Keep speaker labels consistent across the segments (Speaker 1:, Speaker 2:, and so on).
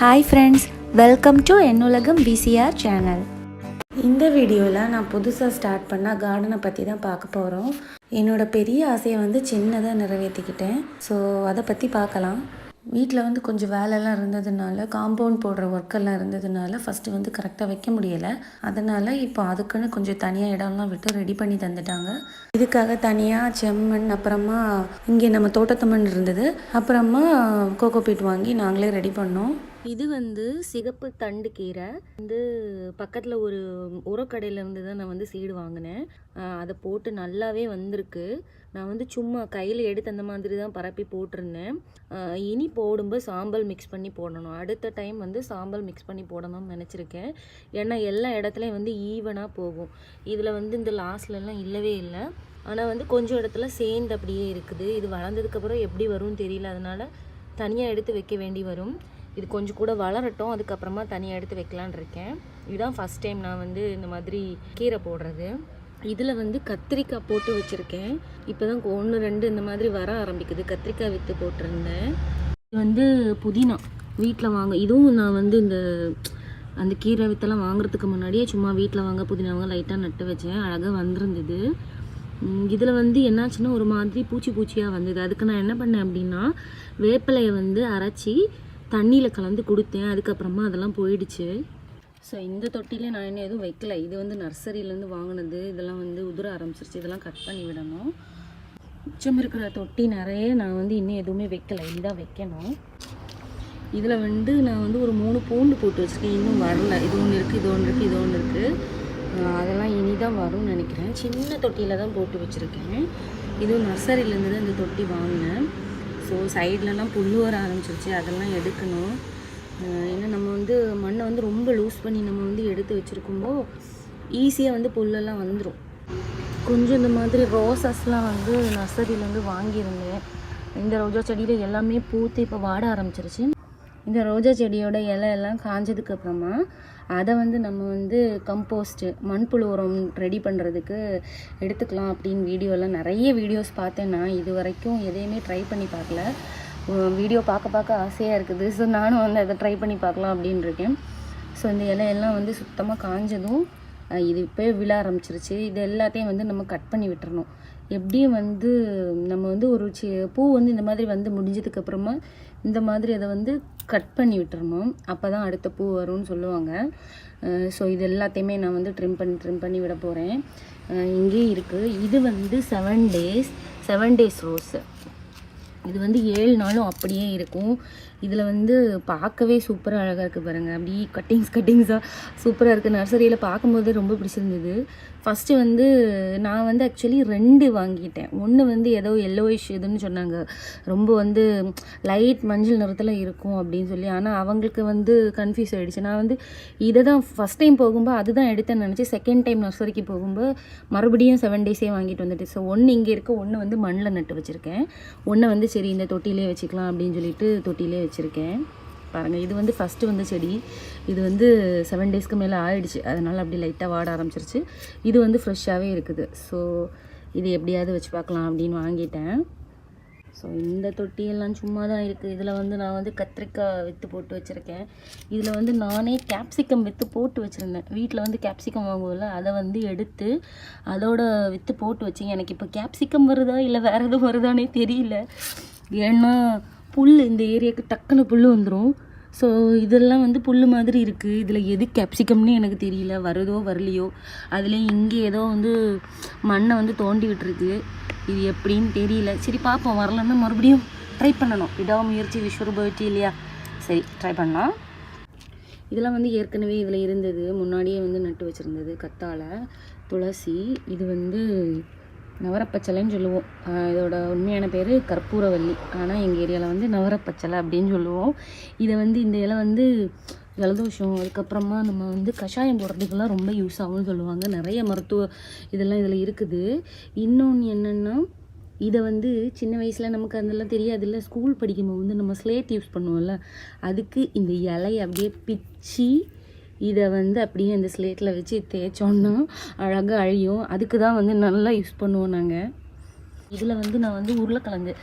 Speaker 1: Hi friends welcome to என்னுலகம் PCR channel இந்த வீடியோவில் நான் புதுசாக ஸ்டார்ட் பண்ண கார்டனை பற்றி தான் பார்க்க போகிறோம் என்னோடய பெரிய ஆசையை வந்து சின்னதாக நிறைவேற்றிக்கிட்டேன் ஸோ அதை பற்றி பார்க்கலாம். வீட்டில் வந்து கொஞ்சம் வேலைலாம் இருந்ததுனால காம்பவுண்ட் போடுற ஒர்க்கெல்லாம் இருந்ததுனால ஃபஸ்ட்டு வந்து கரெக்டாக வைக்க முடியலை. அதனால் இப்போ அதுக்குன்னு கொஞ்சம் தனியாக இடம்லாம் விட்டு ரெடி பண்ணி தந்துட்டாங்க. இதுக்காக தனியாக செம்மண் அப்புறமா இங்கே நம்ம தோட்டத்து மண் இருந்தது. அப்புறமா கோகோ பீட் வாங்கி நாங்களே ரெடி பண்ணோம். இது வந்து சிகப்பு தண்டு கீரை. வந்து பக்கத்தில் ஒரு உரக்கடையில இருந்து தான் நான் வந்து சீடு வாங்கினேன். அதை போட்டு நல்லாவே வந்திருக்கு. நான் வந்து சும்மா கையில் எடுத்து அந்த மாதிரி தான் பரப்பி போட்டிருந்தேன். இனி போடும்போது சாம்பல் மிக்ஸ் பண்ணி போடணும். அடுத்த டைம் வந்து சாம்பல் மிக்ஸ் பண்ணி போடணும்னு நினச்சிருக்கேன். ஏன்னா எல்லா இடத்துலையும் வந்து ஈவனாக போகும். இதில் வந்து இந்த லாஸ்ட்லலாம் இல்லவே இல்லை. ஆனால் வந்து கொஞ்சம் இடத்துல சேர்ந்து அப்படியே இருக்குது. இது வளர்ந்ததுக்கப்புறம் எப்படி வரும்னு தெரியல. அதனால் தனியாக எடுத்து வைக்க வேண்டி வரும். இது கொஞ்சம் கூட வளரட்டும். அதுக்கப்புறமா தனியாக எடுத்து வைக்கலான் இருக்கேன். இதுதான் ஃபஸ்ட் டைம் நான் வந்து இந்த மாதிரி கீரை போடுறது. இதில் வந்து கத்திரிக்காய் போட்டு வச்சுருக்கேன். இப்போ தான் ஒன்று ரெண்டு இந்த மாதிரி வர ஆரம்பிக்குது. கத்திரிக்காய் விற்று போட்டிருந்தேன். இது வந்து புதினா. வீட்டில் வாங்க இதுவும் நான் வந்து இந்த அந்த கீரை வித்தெல்லாம் வாங்குறதுக்கு முன்னாடியே சும்மா வீட்டில் வாங்க புதினா வாங்க லைட்டாக நட்டு வச்சேன். அழகாக வந்திருந்தது. இதில் வந்து என்னாச்சுன்னா ஒரு மாதிரி பூச்சி பூச்சியாக வந்தது. அதுக்கு நான் என்ன பண்ணேன் அப்படின்னா வேப்பிலையை வந்து அரைச்சி தண்ணியில் கலந்து கொடுத்தேன். அதுக்கப்புறமா அதெல்லாம் போயிடுச்சு. ஸோ இந்த தொட்டிலே நான் இன்னும் எதுவும் வைக்கல. இது வந்து நர்சரியிலேருந்து வாங்கினது. இதெல்லாம் வந்து உதிர ஆரம்பிச்சிருச்சு. இதெல்லாம் கட் பண்ணி விடணும். மிச்சம் இருக்கிற தொட்டி நிறைய நான் வந்து இன்னும் எதுவுமே வைக்கலை. இதுதான் வைக்கணும். இதில் வந்து நான் வந்து ஒரு மூணு பூண்டு போட்டு வச்சுருக்கேன் இன்னும் வரல. இது ஒன்று இருக்குது இது ஒன்று இருக்குது இது ஒன்று இருக்குது அதெல்லாம் இனி தான் வரும்னு நினைக்கிறேன். சின்ன தொட்டியில் தான் போட்டு வச்சுருக்கேன். இதுவும் நர்சரியிலேருந்து தான் இந்த தொட்டி வாங்கினேன். ஸோ சைட்லலாம் புல் வர ஆரம்பிச்சிருச்சு. அதெல்லாம் எடுக்கணும். ஏன்னா நம்ம வந்து மண்ணை வந்து ரொம்ப லூஸ் பண்ணி நம்ம வந்து எடுத்து வச்சுருக்கும்போ ஈஸியாக வந்து புல்லெல்லாம் வந்துடும் கொஞ்சம் இந்த மாதிரி ரோசஸ்லாம் வந்து நர்சரியிலேருந்து வாங்கியிருந்தேன். இந்த ரோஜா செடியில் எல்லாமே பூத்து இப்போ வாட ஆரம்பிச்சிருச்சு. இந்த ரோஜா செடியோட இலையெல்லாம் காஞ்சதுக்கு அப்புறமா அதை வந்து நம்ம வந்து கம்போஸ்ட்டு மண்புழு உரம் ரெடி பண்ணுறதுக்கு எடுத்துக்கலாம் அப்படின்னு வீடியோலாம் நிறைய வீடியோஸ் பார்த்தேன் நான். இது வரைக்கும் எதையுமே ட்ரை பண்ணி பார்க்கல. வீடியோ பார்க்க பார்க்க ஆசையாக இருக்குது. ஸோ நானும் வந்து அதை ட்ரை பண்ணி பார்க்கலாம் அப்படின்னு இருக்கேன். ஸோ இந்த இலையெல்லாம் வந்து சுத்தமாக காஞ்சதும் இது இப்போ விழ ஆரம்பிச்சிருச்சு. இது எல்லாத்தையும் வந்து நம்ம கட் பண்ணி விட்டுறணும். எப்படியும் வந்து நம்ம வந்து ஒரு சி பூ வந்து இந்த மாதிரி வந்து முடிஞ்சதுக்கப்புறமா இந்த மாதிரி அதை வந்து கட் பண்ணி விட்டுறணும். அப்போ தான் அடுத்த பூ வரும்னு சொல்லுவாங்க. ஸோ இது எல்லாத்தையுமே நான் வந்து ட்ரிம் பண்ணி ட்ரிம் பண்ணி விட போகிறேன் இங்கேயும் இருக்குது இது வந்து seven days seven days rose இது வந்து ஏழு நாளும் அப்படியே இருக்கும். இதில் வந்து பார்க்கவே சூப்பராக அழகாக இருக்குது பாருங்கள் அப்படி கட்டிங்ஸ் கட்டிங்ஸாக சூப்பராக இருக்குது நர்சரியில் பார்க்கும்போது ரொம்ப பிடிச்சிருந்தது. ஃபஸ்ட்டு வந்து நான் வந்து ஆக்சுவலி ரெண்டு வாங்கிட்டேன். ஒன்று வந்து ஏதோ எல்லோயிஷ் இதுன்னு சொன்னாங்க. ரொம்ப வந்து லைட் மஞ்சள் நிறத்தில் இருக்கும் அப்படின்னு சொல்லி. ஆனால் அவங்களுக்கு வந்து கன்ஃபியூஸ் ஆகிடுச்சு நான் வந்து இதை தான் ஃபஸ்ட் டைம் போகும்போது அதுதான் எடுத்தேன்னு நினச்சி செகண்ட் டைம் நர்சரிக்கு போகும்போது மறுபடியும் செவன் டேஸே வாங்கிட்டு வந்துட்டு ஸோ ஒன்று இங்கே இருக்க ஒன்று வந்து மண்ணில் நட்டு வச்சுருக்கேன். ஒன்று வந்து சரி இந்த தொட்டிலே வச்சுக்கலாம் அப்படின்னு சொல்லிட்டு தொட்டிலே வச்சுருக்கேன். பாருங்கள் இது வந்து ஃபஸ்ட்டு வந்து செடி. இது வந்து செவன் டேஸ்க்கு மேலே ஆயிடுச்சு. அதனால் அப்படி லைட்டாக வாட ஆரம்பிச்சிருச்சு. இது வந்து ஃப்ரெஷ்ஷாகவே இருக்குது. ஸோ இது எப்படியாவது வச்சு பார்க்கலாம் அப்படின்னு வாங்கிட்டேன். ஸோ இந்த தொட்டியெல்லாம் சும்மா தான் இருக்குது இதில் வந்து நான் வந்து கத்திரிக்காய் விற்று போட்டு வச்சுருக்கேன். இதில் வந்து நானே கேப்சிகம் விற்று போட்டு வச்சுருந்தேன். வீட்டில் வந்து கேப்சிகம் வாங்குவோம்ல அதை வந்து எடுத்து அதோட விற்று போட்டு வச்சேன். எனக்கு இப்போ கேப்சிகம் வருதா இல்லை வேறு எதுவும் வருதானே தெரியல. ஏன்னா புல் இந்த ஏரியாவுக்கு டக்குன்னு புல் வந்துடும் ஸோ இதெல்லாம் வந்து புல் மாதிரி இருக்குது இதில் எது கேப்சிகம்னு எனக்கு தெரியல. வருதோ வரலையோ. அதுலேயும் இங்கே ஏதோ வந்து மண்ணை வந்து தோண்டி விட்டுருக்கு. இது எப்படின்னு தெரியல. சரி பார்ப்போம். வரலன்னா மறுபடியும் ட்ரை பண்ணணும். விடாமுயற்சி விஸ்வரூபவற்றி இல்லையா? சரி ட்ரை பண்ணலாம். இதெல்லாம் வந்து ஏற்கனவே இதில் இருந்தது. முன்னாடியே வந்து நட்டு வச்சுருந்தது. கத்தாழை துளசி இது வந்து நவரப்பச்சலைன்னு சொல்லுவோம். இதோட உண்மையான பேர் கற்பூரவல்லி. ஆனால் எங்கள் ஏரியாவில் வந்து நவரப்பச்சலை அப்படின்னு சொல்லுவோம். இதை வந்து இந்த இலை வந்து ஜலதோஷம் அதுக்கப்புறமா நம்ம வந்து கஷாயம் போடுறதுக்கெல்லாம் ரொம்ப யூஸ் ஆகும்னு சொல்லுவாங்க. நிறைய மருத்துவ இதெல்லாம் இதில் இருக்குது. இன்னொன்று என்னென்னா இதை வந்து சின்ன வயசில் நமக்கு அதெல்லாம் தெரியாதுல்ல. ஸ்கூல் படிக்கும்போது வந்து நம்ம ஸ்லேட் யூஸ் பண்ணுவோம்ல. அதுக்கு இந்த இலையை அப்படியே பிச்சு இதை வந்து அப்படியே அந்த ஸ்லேட்டில் வச்சு தேய்ச்சோன்னா அழகாக அழியும். அதுக்கு தான் வந்து நல்லா யூஸ் பண்ணுவோம் நாங்கள் இதில் வந்து நான் வந்து உருளைக்கிழங்கு.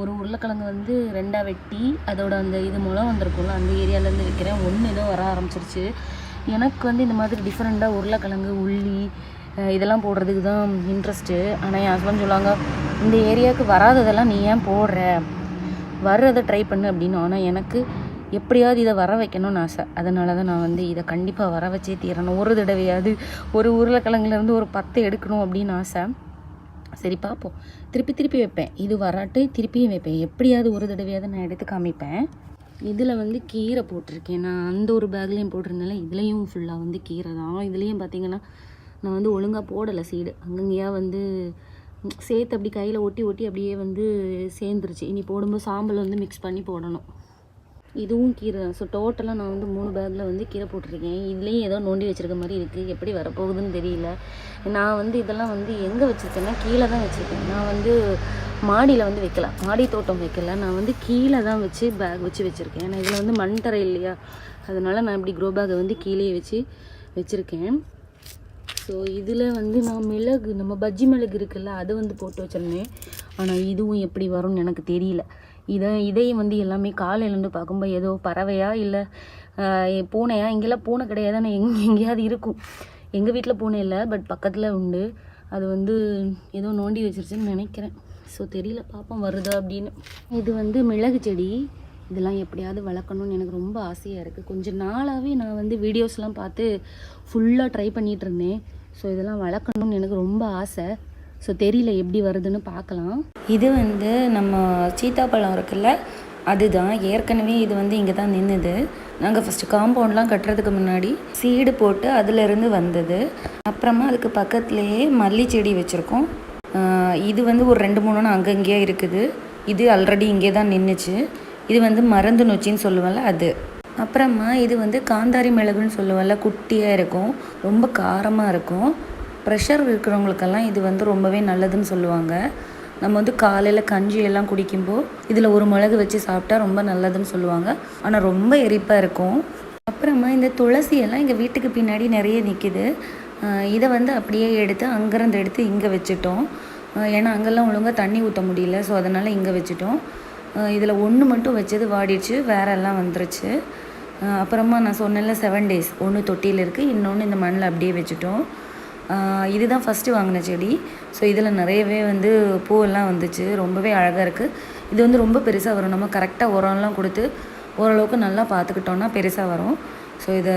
Speaker 1: ஒரு உருளைக்கிழங்கு வந்து ரெண்டாக வெட்டி அதோட அந்த இது மூலம் வந்திருக்கும்ல அந்த ஏரியாலேருந்து வைக்கிறேன். ஒன்று ஏதோ வர ஆரம்பிச்சிருச்சு. எனக்கு வந்து இந்த மாதிரி டிஃப்ரெண்ட்டாக உருளைக்கிழங்கு உள்ளி இதெல்லாம் போடுறதுக்கு தான் இன்ட்ரெஸ்ட்டு ஆனால் என் ஹஸ்பண்ட் சொல்லுவாங்க இந்த ஏரியாவுக்கு வராததெல்லாம் நீ ஏன் போடுற? வர்றதை ட்ரை பண்ணு அப்படின்னு. ஆனால் எனக்கு எப்படியாவது இதை வர வைக்கணும்னு ஆசை. அதனால தான் நான் வந்து இதை கண்டிப்பாக வர வச்சே தீரணும். ஒரு தடவையாவது ஒரு உருளைக்கிழங்குலேருந்து ஒரு பத்து எடுக்கணும் அப்படின்னு ஆசை. சரி பார்ப்போம் திருப்பி திருப்பி வைப்பேன். இது வராட்டு திருப்பியும் வைப்பேன். எப்படியாவது ஒரு தடவையாவது நான் எடுத்து காமிப்பேன். இதில் வந்து கீரை போட்டிருக்கேன். நான் அந்த ஒரு பேக்லேயும் போட்டிருந்தேன்ல. இதுலேயும் ஃபுல்லாக வந்து கீரை தான். இதுலேயும் பார்த்தீங்கன்னா நான் வந்து ஒழுங்காக போடலை சீடு அங்கங்கேயா வந்து சேர்த்து அப்படி கையில் ஒட்டி ஒட்டி அப்படியே வந்து சேர்ந்துருச்சு. இனி போடும்போது சாம்பல் வந்து மிக்ஸ் பண்ணி போடணும். இதுவும் கீரை ஸோ டோட்டலாக நான் வந்து மூணு பேக்கில் வந்து கீரை போட்டிருக்கேன். இதுலேயும் ஏதோ நோண்டி வச்சுருக்க மாதிரி இருக்குது எப்படி வரப்போகுதுன்னு தெரியல. நான் வந்து இதெல்லாம் வந்து எங்கே வச்சுருக்கேன்னா கீழே தான் வச்சுருக்கேன். நான் வந்து மாடியில் வந்து வைக்கல. மாடி தோட்டம் வைக்கல. நான் வந்து கீழே தான் வச்சு பேக் வச்சு வச்சுருக்கேன். ஏன்னா இதில் வந்து மண் தரை இல்லையா? அதனால் நான் இப்படி க்ரோ பேக்கை வந்து கீழே வச்சு வச்சுருக்கேன். ஸோ இதில் வந்து நான் மிளகு நம்ம பஜ்ஜி மிளகு இருக்குல்ல அது வந்து போட்டு வச்சிருந்தேன். ஆனால் இதுவும் எப்படி வரும்னு எனக்கு தெரியல. இதை இதையும் வந்து எல்லாமே காலையிலேருந்து பார்க்கும்போது ஏதோ பறவையா இல்லை பூனையா? இங்கெல்லாம் பூனை கிடையாது ஆனால் எங் எங்கேயாவது இருக்கும். எங்கள் வீட்டில் பூனை இல்லை பட் பக்கத்தில் உண்டு. அது வந்து ஏதோ நோண்டி வச்சிருச்சுன்னு நினைக்கிறேன். ஸோ தெரியல பார்ப்போம் வருதா அப்படின்னு. இது வந்து மிளகு செடி. இதெல்லாம் எப்படியாவது வளர்க்கணும்னு எனக்கு ரொம்ப ஆசையாக இருக்குது கொஞ்சம் நாளாகவே நான் வந்து வீடியோஸ்லாம் பார்த்து ஃபுல்லாக ட்ரை பண்ணிகிட்டு இருந்தேன். ஸோ இதெல்லாம் வளர்க்கணும்னு எனக்கு ரொம்ப ஆசை. ஸோ தெரியல எப்படி வருதுன்னு பார்க்கலாம். இது வந்து நம்ம சீத்தாப்பழம் இருக்குல்ல அதுதான். ஏற்கனவே இது வந்து இங்கே தான் நின்றுது நாங்கள் ஃபஸ்ட்டு காம்பவுண்ட்லாம் கட்டுறதுக்கு முன்னாடி சீடு போட்டு அதுலேருந்து வந்தது. அப்புறமா அதுக்கு பக்கத்துலேயே மல்லி செடி வச்சுருக்கோம். இது வந்து ஒரு ரெண்டு மூணு அங்கங்கேயே இருக்குது. இது ஆல்ரெடி இங்கே தான் நின்றுச்சு இது வந்து மருந்து நொச்சின்னு சொல்லுவல அது. அப்புறமா இது வந்து காந்தாரி மிளகுன்னு சொல்லுவல குட்டியாக இருக்கும். ரொம்ப காரமாக இருக்கும். ப்ரெஷர் இருக்கிறவங்களுக்கெல்லாம் இது வந்து ரொம்பவே நல்லதுன்னு சொல்லுவாங்க. நம்ம வந்து காலையில் கஞ்சி எல்லாம் குடிக்கும்போது இதில் ஒரு மிளகு வச்சு சாப்பிட்டா ரொம்ப நல்லதுன்னு சொல்லுவாங்க. ஆனால் ரொம்ப எரிப்பாக இருக்கும். அப்புறமா இந்த துளசி எல்லாம் எங்கள் வீட்டுக்கு பின்னாடி நிறைய நிற்கிது இதை வந்து அப்படியே எடுத்து அங்கேருந்து எடுத்து இங்கே வச்சுட்டோம். ஏன்னா அங்கெல்லாம் ஒழுங்காக தண்ணி ஊற்ற முடியல. ஸோ அதனால் இங்கே வச்சுட்டோம். இதில் ஒன்று மட்டும் வச்சது வாடிடுச்சு. வேற எல்லாம் வந்துருச்சு. அப்புறமா நான் சொன்னேன்ல செவன் டேஸ் ஒன்று தொட்டியில் இருக்குது இன்னொன்று இந்த மண்ணில் அப்படியே வச்சுட்டோம். இதுதான் ஃபஸ்ட்டு வாங்கின செடி. ஸோ இதில் நிறையவே வந்து பூவெல்லாம் வந்துச்சு. ரொம்பவே அழகாக இருக்குது இது வந்து ரொம்ப பெருசாக வரும். நம்ம கரெக்டாக உரம்லாம் கொடுத்து ஓரளவுக்கு நல்லா பார்த்துக்கிட்டோன்னா பெருசாக வரும். ஸோ இதை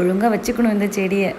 Speaker 1: ஒழுங்காக வச்சுக்கணும் இந்த செடியை.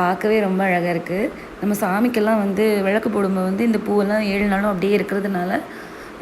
Speaker 1: பார்க்கவே ரொம்ப அழகாக இருக்குது நம்ம சாமிக்கெல்லாம் வந்து விளக்கு போடும்போது வந்து இந்த பூவெல்லாம் ஏழு நாளும் அப்படியே இருக்கிறதுனால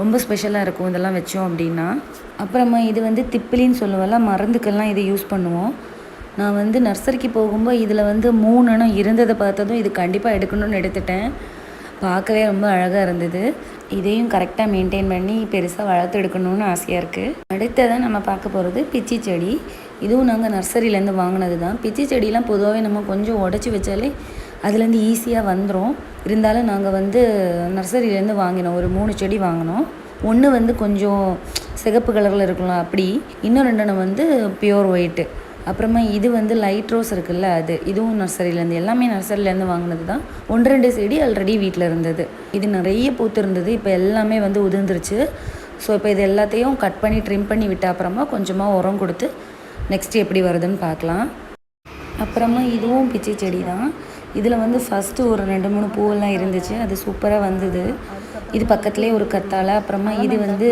Speaker 1: ரொம்ப ஸ்பெஷலாக இருக்கும். இதெல்லாம் வச்சோம் அப்படின்னா. அப்புறமா இது வந்து திப்பிலின்னு சொல்லுவோம்ல மருந்துக்கெல்லாம் இதை யூஸ் பண்ணுவோம். நான் வந்து நர்சரிக்கு போகும்போது இதில் வந்து மூணுன்னு இருந்ததை பார்த்ததும் இது கண்டிப்பாக எடுக்கணும்னு எடுத்துட்டேன். பார்க்கவே ரொம்ப அழகாக இருந்தது. இதையும் கரெக்டாக மெயின்டைன் பண்ணி பெருசாக வளர்த்து எடுக்கணும்னு ஆசையாக இருக்குது அடுத்ததான் நம்ம பார்க்க போகிறது பிச்சி செடி. இதுவும் நாங்கள் நர்சரியிலேருந்து வாங்கினது தான் பிச்சி செடியெலாம் பொதுவாகவே நம்ம கொஞ்சம் உடச்சி வச்சாலே அதுலேருந்து ஈஸியாக வந்துடும் இருந்தாலும் நாங்கள் வந்து நர்சரியிலேருந்து வாங்கினோம். ஒரு மூணு செடி வாங்கினோம். ஒன்று வந்து கொஞ்சம் சிகப்பு கலரில் இருக்கலாம் அப்படி. இன்னும் ரெண்டு வந்து பியூர் ஒயிட்டு அப்புறமா இது வந்து லைட் ரோஸ் இருக்குல்ல அது இதுவும் நர்சரியிலேருந்து எல்லாமே நர்சரியிலேருந்து வாங்கினது தான் ஒன்று ரெண்டு செடி ஆல்ரெடி வீட்டில் இருந்தது. இது நிறைய பூத்து இருந்தது. இப்போ எல்லாமே வந்து உதிர்ந்துருச்சு. ஸோ இப்போ இது எல்லாத்தையும் கட் பண்ணி ட்ரிம் பண்ணி விட்ட அப்புறமா கொஞ்சமாக உரம் கொடுத்து நெக்ஸ்ட் எப்படி வருதுன்னு பார்க்கலாம். அப்புறமா இதுவும் பிச்சி செடி தான் இதில் வந்து ஃபஸ்ட்டு ஒரு ரெண்டு மூணு பூவெல்லாம் இருந்துச்சு. அது சூப்பராக வந்தது. இது பக்கத்துலேயே ஒரு கத்தாழை. அப்புறமா இது வந்து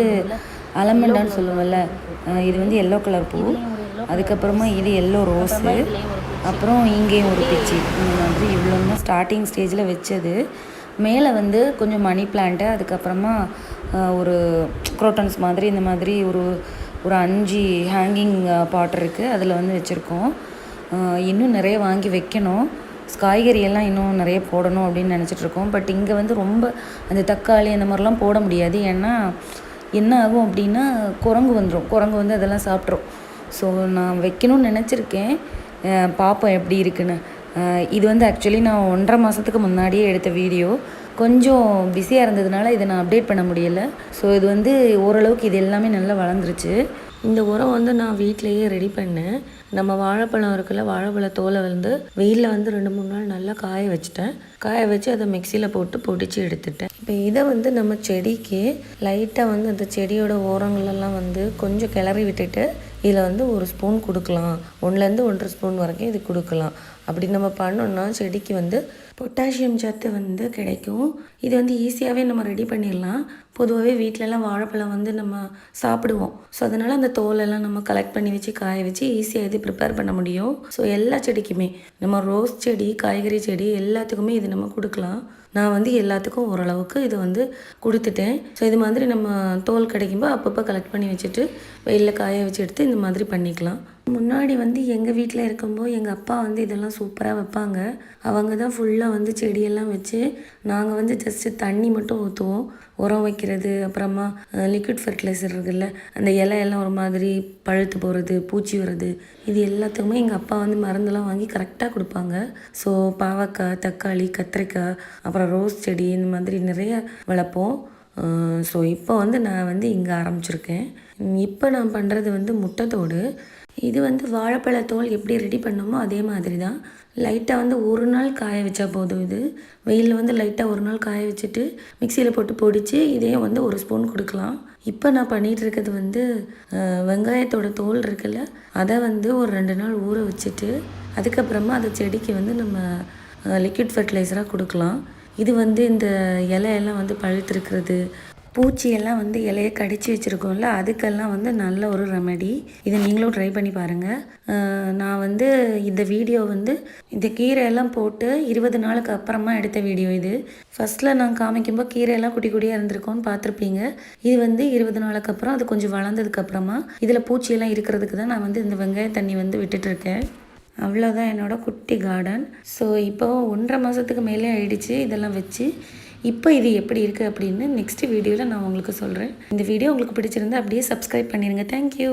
Speaker 1: அலமண்டான்னு சொல்லுவோம்ல. இது வந்து எல்லோ கலர் பூ. அதுக்கப்புறமா இது எல்லோ ரோஸு அப்புறம் இங்கேயும் ஒரு பிச்சி. இந்த மாதிரி இவ்வளோ தான் ஸ்டார்டிங் ஸ்டேஜில் வச்சது. மேலே வந்து கொஞ்சம் மணி பிளான்ட்டு அதுக்கப்புறமா ஒரு குரோட்டன்ஸ் மாதிரி இந்த மாதிரி ஒரு ஒரு அஞ்சு ஹேங்கிங் பாட் இருக்குது அதில் வந்து வச்சுருக்கோம். இன்னும் நிறைய வாங்கி வைக்கணும். காய்கறி எல்லாம் இன்னும் நிறைய போடணும் அப்படின்னு நினச்சிட்டு இருக்கோம். பட் இங்கே வந்து ரொம்ப அந்த தக்காளி அந்த மாதிரிலாம் போட முடியாது. ஏன்னா என்ன ஆகும் அப்படின்னா குரங்கு வந்துடும் குரங்கு வந்து அதெல்லாம் சாப்பிட்ரும் ஸோ நான் வைக்கணும்னு நினச்சிருக்கேன். பார்ப்போம் எப்படி இருக்குன்னு. இது வந்து ஆக்சுவலி நான் ஒன்றரை மாதத்துக்கு முன்னாடியே எடுத்த வீடியோ. கொஞ்சம் பிஸியாக இருந்ததுனால இதை நான் அப்டேட் பண்ண முடியல. ஸோ இது வந்து ஓரளவுக்கு இது எல்லாமே நல்லா வளர்ந்துருச்சு. இந்த உரம் வந்து நான் வீட்லேயே ரெடி பண்ணேன். நம்ம வாழைப்பழம் இருக்குல்ல வாழைப்பழ தோலை வந்து வெயிலில் வந்து ரெண்டு மூணு நாள் நல்லா காய வச்சுட்டேன். காய வச்சு அதை மிக்சியில் போட்டு பொடிச்சு எடுத்துட்டேன். இப்போ இதை வந்து நம்ம செடிக்கு லைட்டாக வந்து அந்த செடியோட ஓரங்களெல்லாம் வந்து கொஞ்சம் கிளறி விட்டுட்டு இதில் வந்து ஒரு ஸ்பூன் கொடுக்கலாம். ஒன்றுலேருந்து ஒன்றரை ஸ்பூன் வரைக்கும் இது கொடுக்கலாம். அப்படி நம்ம பண்ணோன்னா செடிக்கு வந்து பொட்டாசியம் சத்து வந்து கிடைக்கும். இது வந்து ஈஸியாகவே நம்ம ரெடி பண்ணிடலாம். பொதுவாகவே வீட்டிலலாம் வாழைப்பழம் வந்து நம்ம சாப்பிடுவோம். ஸோ அதனால் அந்த தோலெல்லாம் நம்ம கலெக்ட் பண்ணி வச்சு காய வச்சு ஈஸியாக இது ப்ரிப்பேர் பண்ண முடியும். ஸோ எல்லா செடிக்குமே நம்ம ரோஸ் செடி காய்கறி செடி எல்லாத்துக்குமே இது நம்ம கொடுக்கலாம். நான் வந்து எல்லாத்துக்கும் ஓரளவுக்கு இதை வந்து கொடுத்துட்டேன். ஸோ இது மாதிரி நம்ம தோல் கிடைக்கும்போது அப்பப்போ கலெக்ட் பண்ணி வச்சுட்டு வெயிலில் காய வச்சு எடுத்து இந்த மாதிரி பண்ணிக்கலாம். முன்னாடி வந்து எங்கள் வீட்டில் இருக்கும்போது எங்கள் அப்பா வந்து இதெல்லாம் சூப்பராக வைப்பாங்க. அவங்க தான் ஃபுல்லாக வந்து செடியெல்லாம் வச்சு நாங்கள் வந்து ஜஸ்ட்டு தண்ணி மட்டும் ஊற்றுவோம் உரம் வைக்கிறது அப்புறமா லிக்விட் ஃபர்டிலைசர் இருக்குல்ல அந்த இலையெல்லாம் ஒரு மாதிரி பழுத்து போகிறது பூச்சி வர்றது இது எல்லாத்துக்குமே எங்கள் அப்பா வந்து மருந்தெல்லாம் வாங்கி கரெக்டாக கொடுப்பாங்க. ஸோ பாவக்காய் தக்காளி கத்திரிக்காய் அப்புறம் ரோஸ் செடி இந்த மாதிரி நிறைய வளர்ப்போம். ஸோ இப்போ வந்து நான் வந்து இங்கே ஆரம்பிச்சிருக்கேன். இப்போ நான் பண்ணுறது வந்து முட்டைத்தோடு இது வந்து வாழைப்பழத்தோல் எப்படி ரெடி பண்ணோமோ அதே மாதிரி தான் லைட்டாக வந்து ஒரு நாள் காய வச்சா போதும் இது. வெயிலில் வந்து லைட்டாக ஒரு நாள் காய வச்சுட்டு மிக்சியில் போட்டு பொடிச்சு இதையும் வந்து ஒரு ஸ்பூன் கொடுக்கலாம். இப்போ நான் பண்ணிகிட்டு இருக்கிறது வந்து வெங்காயத்தோட தோல் இருக்குல்ல அதை வந்து ஒரு ரெண்டு நாள் ஊற வச்சுட்டு அதுக்கப்புறமா அந்த செடிக்கு வந்து நம்ம லிக்விட் ஃபர்டிலைசராக கொடுக்கலாம். இது வந்து இந்த இலையெல்லாம் வந்து பழுத்திருக்கிறது பூச்சியெல்லாம் வந்து இலையை கடிச்சு வச்சுருக்கோம்ல அதுக்கெல்லாம் வந்து நல்ல ஒரு ரெமெடி இதை நீங்களும் ட்ரை பண்ணி பாருங்கள் நான் வந்து இந்த வீடியோ வந்து இந்த கீரையெல்லாம் போட்டு இருபது நாளுக்கு அப்புறமா எடுத்த வீடியோ இது. ஃபஸ்ட்டில் நான் காமிக்கும்போது கீரையெல்லாம் குட்டி குட்டியாக இருந்திருக்கோன்னு பார்த்துருப்பீங்க. இது வந்து இருபது நாளுக்கு அப்புறம் அது கொஞ்சம் வளர்ந்ததுக்கப்புறமா இதில் பூச்சியெல்லாம் இருக்கிறதுக்கு தான் நான் வந்து இந்த வெங்காய தண்ணி வந்து விட்டுட்ருக்கேன் அவ்வளோதான் என்னோடய குட்டி கார்டன் ஸோ இப்போ ஒன்றரை மாதத்துக்கு மேலே ஆயிடுச்சு இதெல்லாம் வச்சு. இப்போ இது எப்படி இருக்குது அப்படின்னு நெக்ஸ்ட் வீடியோவில் நான் உங்களுக்கு சொல்கிறேன் இந்த வீடியோ உங்களுக்கு பிடிச்சிருந்தா அப்படியே சப்ஸ்கிரைப் பண்ணிடுங்க தேங்க்யூ